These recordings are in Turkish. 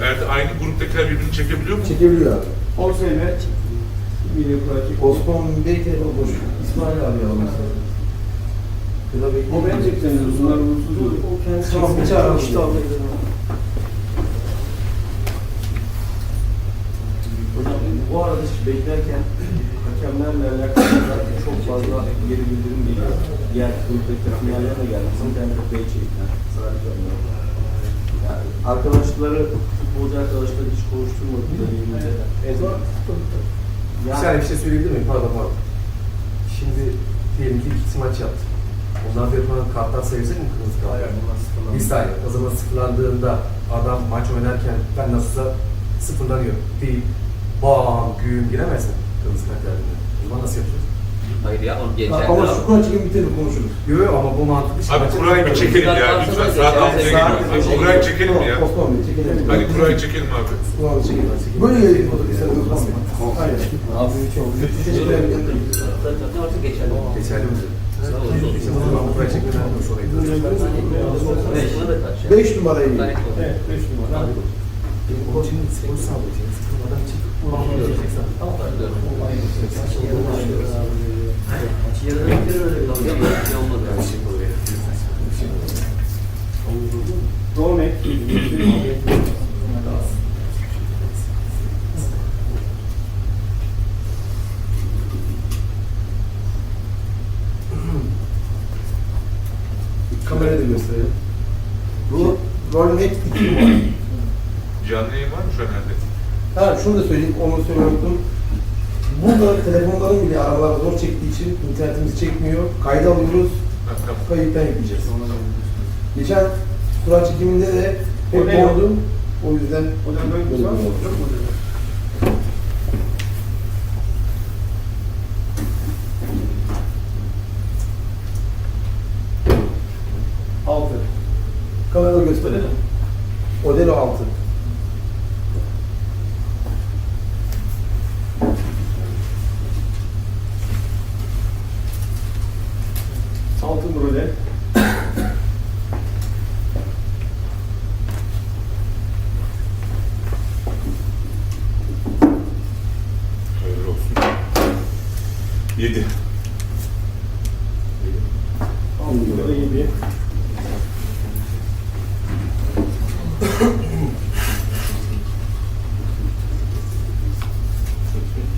Eğer aynı gruptakiler birbirini çekebiliyor mu? Çekebiliyor abi. 10 sene milli kura çekti. Osman Bey telefon boş. İsmail abi alması. Ya da O ben çekeceğim. Bunlar olur. O kendisi tamam, bir çağıralım. İşte aldı gidelim. Hocam bu arada beklerken hakemlerle alakalı çok fazla geri bildirim geliyor. Diğer gruptaki finallerine geldi. İnternet Bey çekti. Sadece onlar. Yani arkadaşları, futbolcu arkadaşları hiç konuşturmadık. Evet. Bir saniye bir şey söyleyebilir miyim? Pardon pardon. Şimdi diyelim ki iki maç yaptık. Ondan sonra yapılan kartlar sayılacak mı kırmızı kart? Hayır, bunlar sıfırlandı. Bir saniye. O zaman sıfırlandığında adam maç oynarken ben nasılsa sıfırlanıyor. Değil. Bam güğüm giremez mi? Kırmızı kart verdiğinde. O zaman nasıl yapacağız? Hayır ya onu geçer. Ama şu kura çekim bitirir konuşuruz. Yok yok ama bu mantıklı. şey. Abi kurayı bir çekelim ya lütfen. Saat 6'ya geliyor. O kurayı çekelim mi ya? Osman Bey çekelim. Hadi kurayı çekelim abi. Kurayı çekelim. Böyle gelelim o da bir sene Osman Bey. Aynen. Abi ederim. zaten artık geçerli. Geçerli mi? Beş buna da kaç ya? 5 numarayı. Evet, 5 numara. Benim için spor sağlayacağım. Sıkılmadan çık. Tamam, dört. Yarın gösterelim. Bu Rollnet 2 numara. Canlı yayın var mı şu an herhalde? Ha şunu da söyleyeyim, onu söylemeyi Burada telefonların bile arabalar zor çektiği için internetimiz çekmiyor. Kayda alıyoruz, Ha, tamam. kayıttan yükleyeceğiz. Geçen kura çekiminde de O hep ne ya? oldu. O yüzden Hocam böyle bir şey var mı? Yok mu?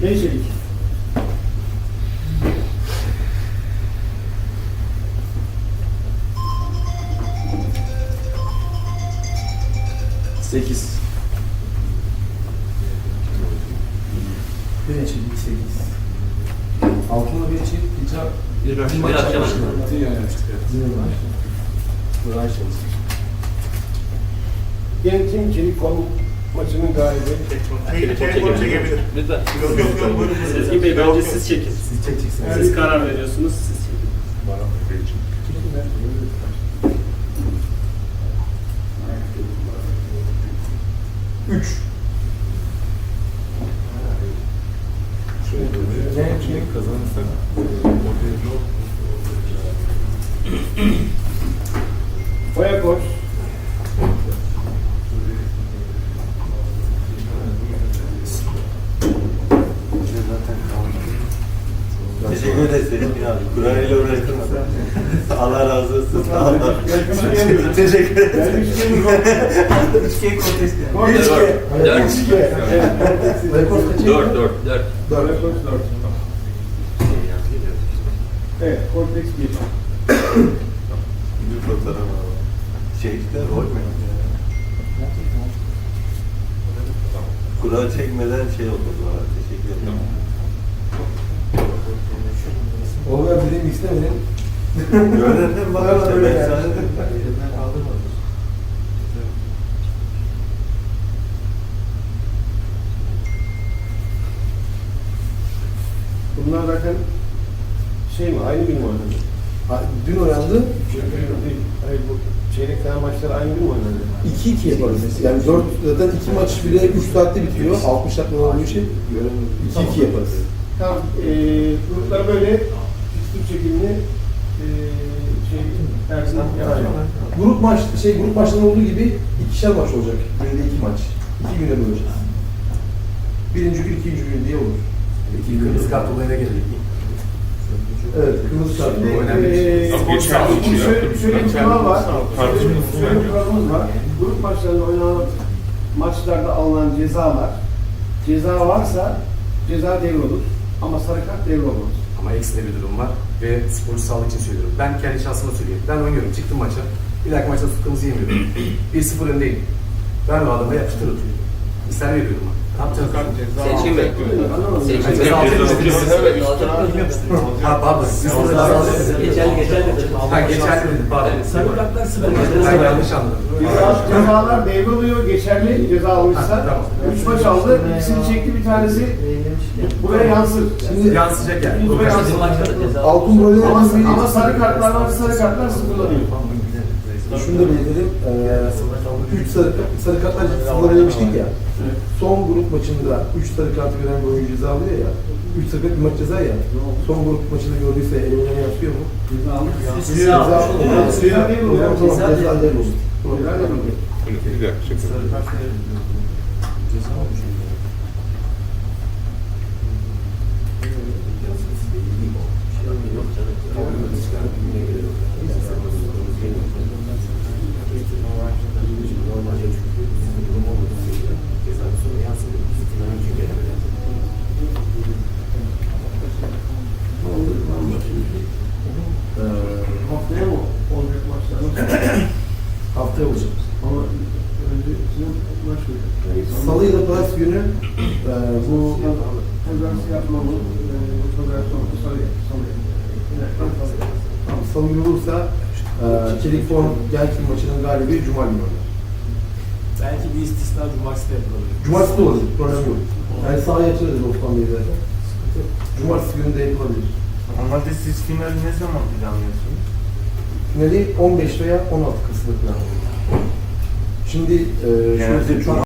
Gençlik. Sekiz. Bir çift 8. Altında bir çift, bir çarp. Bir akşam. Bir akşam. Gençim Çelik Kol maçının galibi. Telefon çekebilir. Lütfen. Yok yok yok buyurun. Sezgin Bey bence siz çekin. Siz çekeceksiniz. Siz karar veriyorsunuz, siz çekin. Baran Teşekkür ederiz Selim abi. Kur'an'ıyla uğraştırmadan. Allah razı olsun. Allah. Teşekkür ederiz. Üç kere. Dört. Dört, dört, dört. Boya koç dört. Evet, Cortex 1. Bir fotoğraf. Şey işte rol mü? Kura çekmeden şey oldu. Teşekkür ederim. O ben dedim istemedim. Mü? Bak işte ben sana dedim. Bunlar zaten şey mi, aynı gün mü oynadı? Ha, Dün oynandı. Değil. Hayır bu çeyrek final maçları aynı gün mü oynadı? 2-2 yaparız. Yani 4, zaten 2 maç bile 3 saatte bitiyor. 60 dakika olduğu için 2-2 yaparız. Tamam, e, gruplar böyle fikstür çekimini e, şey, Ersin yapacak. Grup maç, şey grup maçlarında olduğu gibi ikişer maç olacak. Günde 2 maç. İki güne böleceğiz. Birinci gün, ikinci gün diye olur. Peki kırmızı kart olayına gelelim. Evet, kırmızı kart. Şimdi bu önemli. eee, Ama geçen şimdi maçı şöyle, bir kural var. tartışmıyoruz şöyle bir kuralımız var. Grup maçlarında oynanan maçlarda alınan cezalar, ceza varsa ceza devrolur. Ama sarı kart devrolmaz. Ama ekstra bir durum var ve sporcu sağlık için söylüyorum. Ben kendi şahsıma söyleyeyim. Ben oynuyorum, çıktım maça. Bir dahaki maçta kırmızı yemiyorum. 1-0 öndeyim. Ben o adama yapıştır atıyorum. İster veriyorum? Seçkin Bey. Seçkin Bey. Ha pardon. Siz Geçerli geçerli. Ha geçerli dedim pardon. Sarı kartlar sıfır. Ben yanlış anladım. Ceza, cezalar devroluyor, geçerli ceza almışsa. Üç maç aldı, ikisini çekti bir tanesi buraya yansır. Şimdi yansıyacak yani. Buraya yansır. Altın Ama, ama ama sarı kartlar var, sarı kartlar sıfırlanıyor. Şunu da belirtelim. Ee, üç sarı, sarı kartlar sıfırları demiştik ya. Son grup maçında 3 sarı kartı gören bir oyuncu ceza alıyor ya. 3 sarı kart bir maç ceza ya. Son grup maçında gördüyse elimine yapıyor mu? Ceza almış. Ceza alıyor. Ceza değil mi? Tamam, Ceza tamam, ceza değil olur. Ceza değil mi? Bir dakika. şaka. Ee, Haftaya mı olacak maçlar? haftaya olacak. Ama önce sizin maç olacak. Salı ya da pazartesi günü e, bu Pazartesi yapmamı, federasyon salı salı. tamam, salı günü olursa e, Çelik Form Gelkin maçının galibi Cuma günü oynar. Belki bir istisna cumartesi de yapılabilir. Cumartesi de olabilir, problem yok. Yani sahaya açarız Osman Bey zaten. Cumartesi günü de yapılabilir. Normalde siz finali ne zaman planlıyorsunuz? Finali 15 veya 16 Kasım'da planlıyoruz. Şimdi e, şöyle Genelde söyleyeyim. Cuma